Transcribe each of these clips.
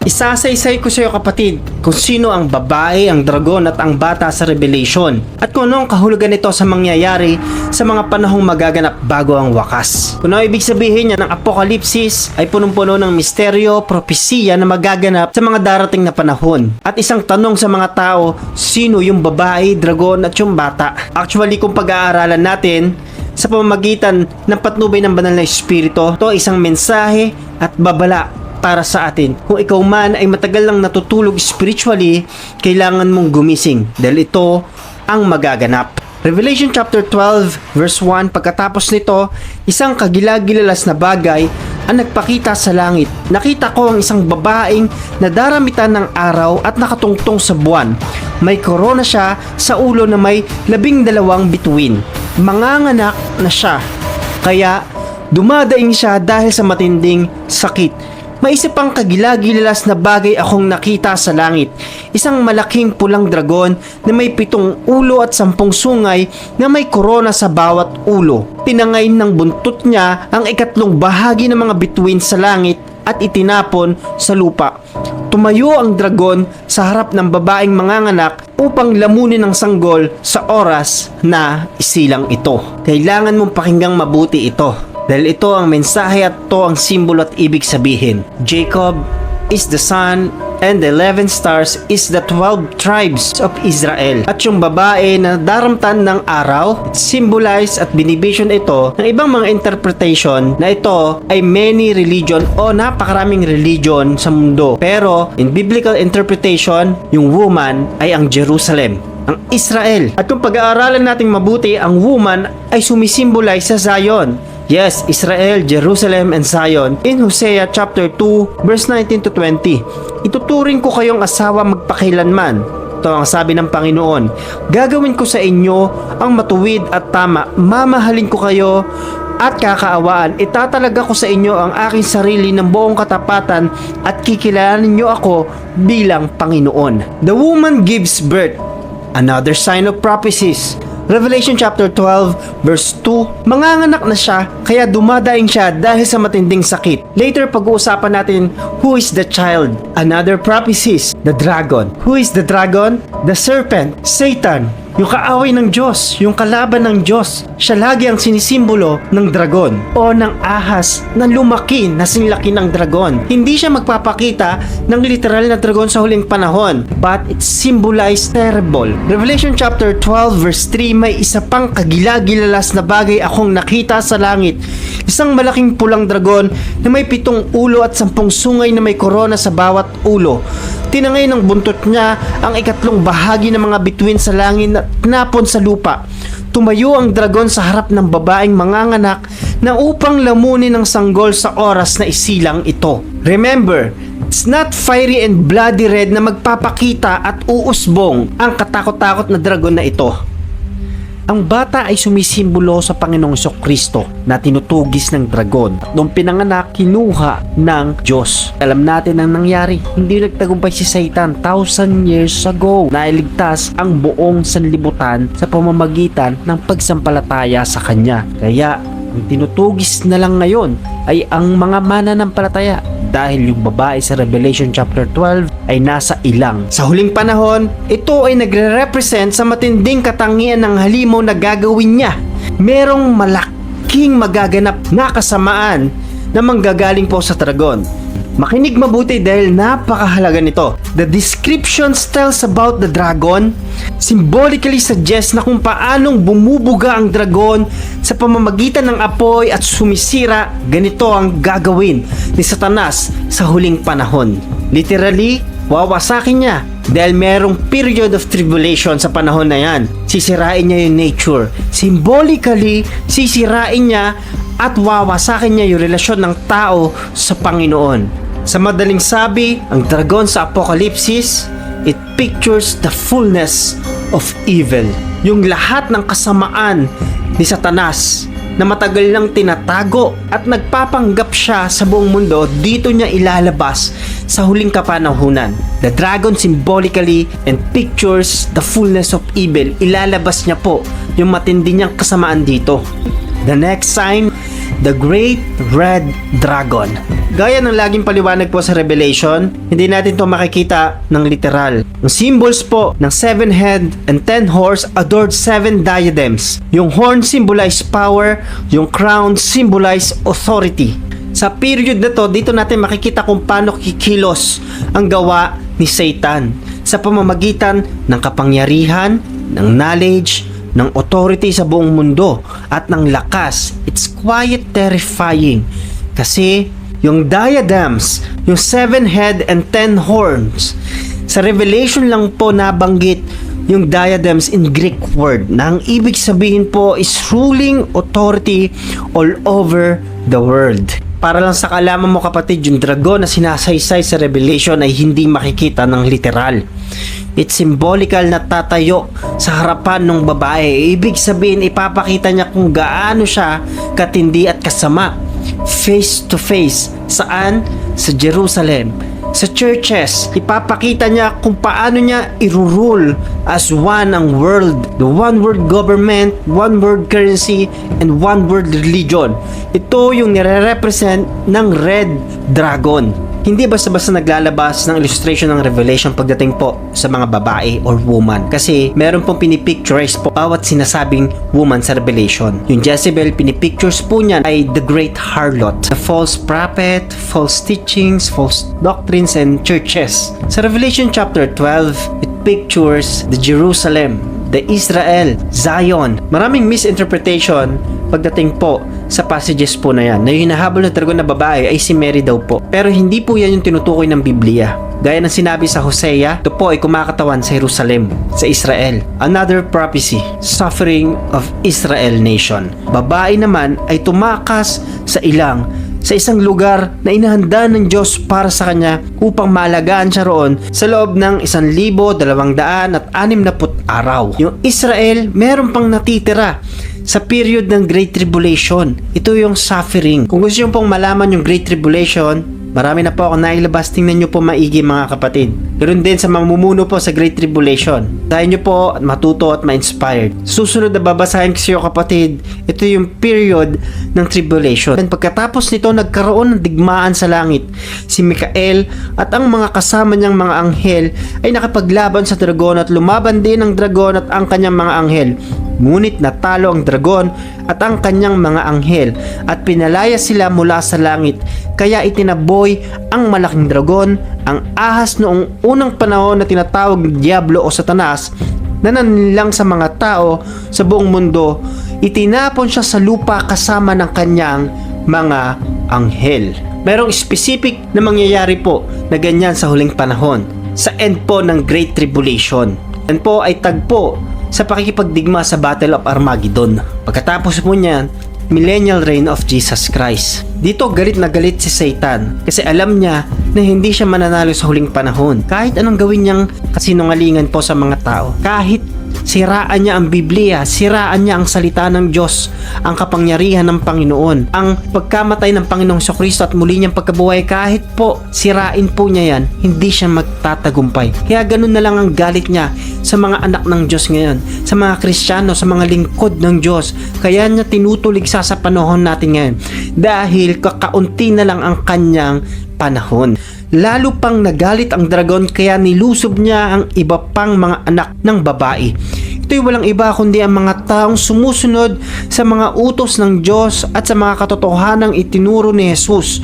Isasaysay ko sa iyo kapatid kung sino ang babae, ang dragon at ang bata sa Revelation at kung ano ang kahulugan nito sa mangyayari sa mga panahong magaganap bago ang wakas. Kung ano ibig sabihin niya ng Apokalipsis ay punong-puno ng misteryo, propesiya na magaganap sa mga darating na panahon. At isang tanong sa mga tao, sino yung babae, dragon at yung bata? Actually kung pag-aaralan natin, sa pamamagitan ng patnubay ng banal na espiritu, ay isang mensahe at babala para sa atin. Kung ikaw man ay matagal lang natutulog spiritually, kailangan mong gumising dahil ito ang magaganap. Revelation chapter 12 verse 1 pagkatapos nito, isang kagilagilalas na bagay ang nagpakita sa langit. Nakita ko ang isang babaeng nadaramitan ng araw at nakatungtong sa buwan. May korona siya sa ulo na may labing dalawang bituin. Manganganak na siya. Kaya dumadaing siya dahil sa matinding sakit. Maisip ang kagilagilalas na bagay akong nakita sa langit. Isang malaking pulang dragon na may pitong ulo at sampung sungay na may korona sa bawat ulo. Tinangay ng buntot niya ang ikatlong bahagi ng mga bituin sa langit at itinapon sa lupa. Tumayo ang dragon sa harap ng babaeng manganganak upang lamunin ng sanggol sa oras na isilang ito. Kailangan mong pakinggang mabuti ito. Dahil ito ang mensahe at ito ang simbolo at ibig sabihin. Jacob is the sun and the 11 stars is the 12 tribes of Israel. At yung babae na daramtan ng araw, symbolize at binivision ito ng ibang mga interpretation na ito ay many religion o napakaraming religion sa mundo. Pero in biblical interpretation, yung woman ay ang Jerusalem ang Israel. At kung pag-aaralan nating mabuti, ang woman ay sumisimbolize sa Zion. Yes, Israel, Jerusalem, and Zion in Hosea chapter 2 verse 19 to 20. Ituturing ko kayong asawa magpakailanman. Ito ang sabi ng Panginoon. Gagawin ko sa inyo ang matuwid at tama. Mamahalin ko kayo at kakaawaan. Itatalaga ko sa inyo ang aking sarili ng buong katapatan at kikilalanin niyo ako bilang Panginoon. The woman gives birth Another sign of prophecies. Revelation chapter 12 verse 2 Manganganak na siya kaya dumadaing siya dahil sa matinding sakit. Later pag-uusapan natin who is the child. Another prophecies. The dragon. Who is the dragon? The serpent. Satan. Yung kaaway ng Diyos, yung kalaban ng Diyos, siya lagi ang sinisimbolo ng dragon o ng ahas na lumaki na sinlaki ng dragon. Hindi siya magpapakita ng literal na dragon sa huling panahon, but it symbolized terrible. Revelation chapter 12 verse 3 may isa pang kagilagilalas na bagay akong nakita sa langit. Isang malaking pulang dragon na may pitong ulo at sampung sungay na may korona sa bawat ulo. Tinangay ng buntot niya ang ikatlong bahagi ng mga bituin sa langit at napon sa lupa. Tumayo ang dragon sa harap ng babaeng manganganak na upang lamunin ng sanggol sa oras na isilang ito. Remember, it's not fiery and bloody red na magpapakita at uusbong ang katakot-takot na dragon na ito. Ang bata ay sumisimbolo sa Panginoong Kristo na tinutugis ng dragon. Nung pinanganak, kinuha ng Diyos. Alam natin ang nangyari. Hindi nagtagumpay si Satan thousand years ago. Nailigtas ang buong sanlibutan sa pamamagitan ng pagsampalataya sa Kanya. Kaya, ang tinutugis na lang ngayon ay ang mga mananampalataya dahil yung babae sa Revelation chapter 12 ay nasa ilang. Sa huling panahon, ito ay nagre-represent sa matinding katangian ng halimaw na gagawin niya. Merong malaking magaganap na kasamaan na manggagaling po sa dragon. Makinig mabuti dahil napakahalaga nito. The descriptions tells about the dragon symbolically suggests na kung paanong bumubuga ang dragon sa pamamagitan ng apoy at sumisira, ganito ang gagawin ni Satanas sa huling panahon. Literally, wawasakin niya dahil merong period of tribulation sa panahon na yan. Sisirain niya yung nature. Symbolically, sisirain niya at wawasakin niya yung relasyon ng tao sa Panginoon. Sa madaling sabi, ang dragon sa Apokalipsis, it pictures the fullness of evil. Yung lahat ng kasamaan ni Satanas na matagal nang tinatago at nagpapanggap siya sa buong mundo, dito niya ilalabas sa huling kapanahunan. The dragon symbolically and pictures the fullness of evil. Ilalabas niya po yung matindi niyang kasamaan dito. The next sign the Great Red Dragon. Gaya ng laging paliwanag po sa Revelation, hindi natin to makikita ng literal. Ang symbols po ng seven head and ten horse adored seven diadems. Yung horn symbolize power, yung crown symbolize authority. Sa period na to, dito natin makikita kung paano kikilos ang gawa ni Satan sa pamamagitan ng kapangyarihan, ng knowledge, ng authority sa buong mundo at ng lakas. It's quite terrifying kasi yung diadems, yung seven head and ten horns, sa Revelation lang po nabanggit yung diadems in Greek word na ang ibig sabihin po is ruling authority all over the world. Para lang sa kalaman mo kapatid, yung dragon na sinasaysay sa Revelation ay hindi makikita ng literal. It's symbolical na tatayo sa harapan ng babae. Ibig sabihin, ipapakita niya kung gaano siya katindi at kasama. Face to face. Saan? Sa Jerusalem. Sa churches, ipapakita niya kung paano niya irurule as one ang world. The one world government, one world currency, and one world religion. Ito yung nire-represent ng Red Dragon. Hindi basta-basta naglalabas ng illustration ng Revelation pagdating po sa mga babae or woman. Kasi meron pong pinipicturize po bawat sinasabing woman sa Revelation. Yung Jezebel, pinipictures po niyan ay the great harlot. The false prophet, false teachings, false doctrines, and churches. Sa Revelation chapter 12, it pictures the Jerusalem, the Israel, Zion. Maraming misinterpretation pagdating po sa passages po na yan na yung hinahabol na dragon na babae ay si Mary daw po. Pero hindi po yan yung tinutukoy ng Biblia. Gaya ng sinabi sa Hosea, ito po ay kumakatawan sa Jerusalem, sa Israel. Another prophecy, suffering of Israel nation. Babae naman ay tumakas sa ilang sa isang lugar na inahanda ng Diyos para sa kanya upang maalagaan siya roon sa loob ng 1,260 at 60 araw. Yung Israel, meron pang natitira sa period ng Great Tribulation. Ito yung suffering. Kung gusto nyo pong malaman yung Great Tribulation, Marami na po ako nailabas. Tingnan nyo po maigi mga kapatid. Ganoon din sa mamumuno po sa Great Tribulation. Tayo nyo po at matuto at ma-inspired. Susunod na babasahin ko sa iyo kapatid, ito yung period ng tribulation. And pagkatapos nito, nagkaroon ng digmaan sa langit. Si Mikael at ang mga kasama niyang mga anghel ay nakapaglaban sa dragon at lumaban din ang dragon at ang kanyang mga anghel. Ngunit natalo ang dragon at ang kanyang mga anghel at pinalaya sila mula sa langit. Kaya itinaboy ang malaking dragon, ang ahas noong unang panahon na tinatawag na Diablo o Satanas na nanlilang sa mga tao sa buong mundo. Itinapon siya sa lupa kasama ng kanyang mga anghel. Merong specific na mangyayari po na ganyan sa huling panahon sa end po ng Great Tribulation. Yan po ay tagpo sa pakikipagdigma sa Battle of Armageddon. Pagkatapos po niyan, millennial reign of Jesus Christ. Dito galit na galit si Satan kasi alam niya na hindi siya mananalo sa huling panahon. Kahit anong gawin niyang kasinungalingan po sa mga tao. Kahit siraan niya ang Biblia, siraan niya ang salita ng Diyos, ang kapangyarihan ng Panginoon, ang pagkamatay ng Panginoong Kristo at muli niyang pagkabuhay kahit po sirain po niya yan, hindi siya magtatagumpay. Kaya ganun na lang ang galit niya sa mga anak ng Diyos ngayon, sa mga Kristiyano, sa mga lingkod ng Diyos. Kaya niya tinutulig sa sa panahon natin ngayon dahil kakaunti na lang ang kanyang panahon. Lalo pang nagalit ang dragon kaya nilusob niya ang iba pang mga anak ng babae. Ito'y walang iba kundi ang mga taong sumusunod sa mga utos ng Diyos at sa mga katotohanang itinuro ni Jesus.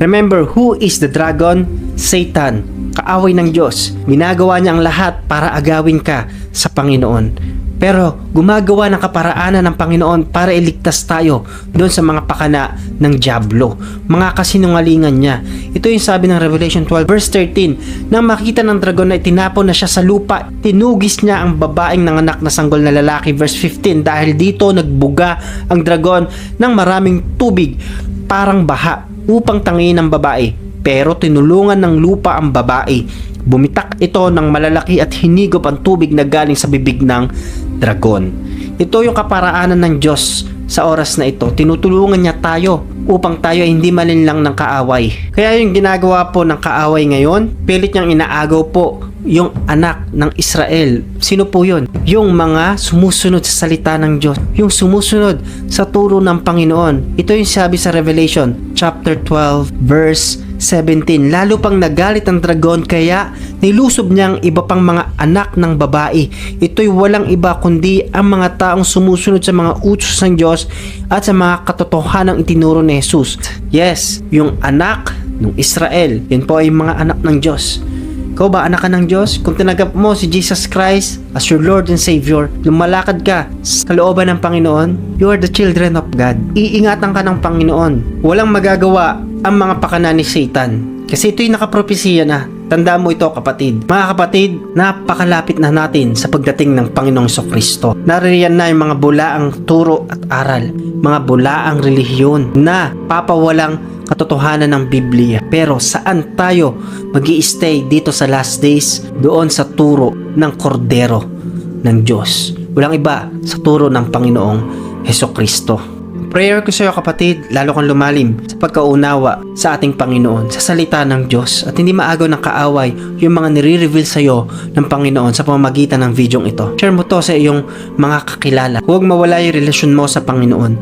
Remember, who is the dragon? Satan, kaaway ng Diyos. Ginagawa niya ang lahat para agawin ka sa Panginoon. Pero gumagawa ng kaparaanan ng Panginoon para iligtas tayo doon sa mga pakana ng Diablo, mga kasinungalingan niya. Ito yung sabi ng Revelation 12 verse 13, nang makita ng dragon na itinapon na siya sa lupa, tinugis niya ang babaeng nanganak na sanggol na lalaki verse 15 dahil dito nagbuga ang dragon ng maraming tubig parang baha upang tangin ang babae pero tinulungan ng lupa ang babae. Bumitak ito ng malalaki at hinigop ang tubig na galing sa bibig ng dragon. Ito yung kaparaanan ng Diyos sa oras na ito. Tinutulungan niya tayo upang tayo ay hindi malinlang ng kaaway. Kaya yung ginagawa po ng kaaway ngayon, pilit niyang inaagaw po yung anak ng Israel. Sino po yun? Yung mga sumusunod sa salita ng Diyos. Yung sumusunod sa turo ng Panginoon. Ito yung sabi sa Revelation chapter 12 verse 17. Lalo pang nagalit ang dragon kaya nilusob niya ang iba pang mga anak ng babae. Ito'y walang iba kundi ang mga taong sumusunod sa mga utos ng Diyos at sa mga katotohanang itinuro ni Jesus. Yes, yung anak ng Israel. Yan po ay mga anak ng Diyos. Ikaw ba anak ka ng Diyos? Kung tinanggap mo si Jesus Christ as your Lord and Savior, lumalakad ka sa kalooban ng Panginoon, you are the children of God. Iingatan ka ng Panginoon. Walang magagawa ang mga pakana ni Satan. Kasi ito'y nakapropesiya na. Tandaan mo ito kapatid. Mga kapatid, napakalapit na natin sa pagdating ng Panginoong Kristo. Naririyan na yung mga bulaang turo at aral. Mga bulaang relihiyon na papawalang katotohanan ng Biblia. Pero saan tayo mag stay dito sa last days? Doon sa turo ng kordero ng Diyos. Walang iba sa turo ng Panginoong Heso Kristo. Prayer ko sa iyo kapatid, lalo kang lumalim sa pagkaunawa sa ating Panginoon, sa salita ng Diyos at hindi maagaw ng kaaway yung mga nire-reveal sa iyo ng Panginoon sa pamamagitan ng videong ito. Share mo to sa iyong mga kakilala. Huwag mawala yung relasyon mo sa Panginoon.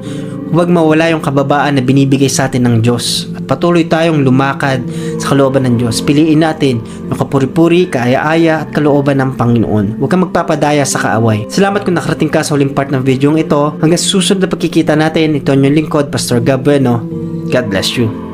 Huwag mawala yung kababaan na binibigay sa atin ng Diyos. At patuloy tayong lumakad sa kalooban ng Diyos. Piliin natin yung kapuri-puri, kaaya-aya at kalooban ng Panginoon. Huwag kang magpapadaya sa kaaway. Salamat kung nakarating ka sa huling part ng video ito. Hanggang susunod na pagkikita natin, ito ang inyong lingkod, Pastor Gab Bueno. God bless you.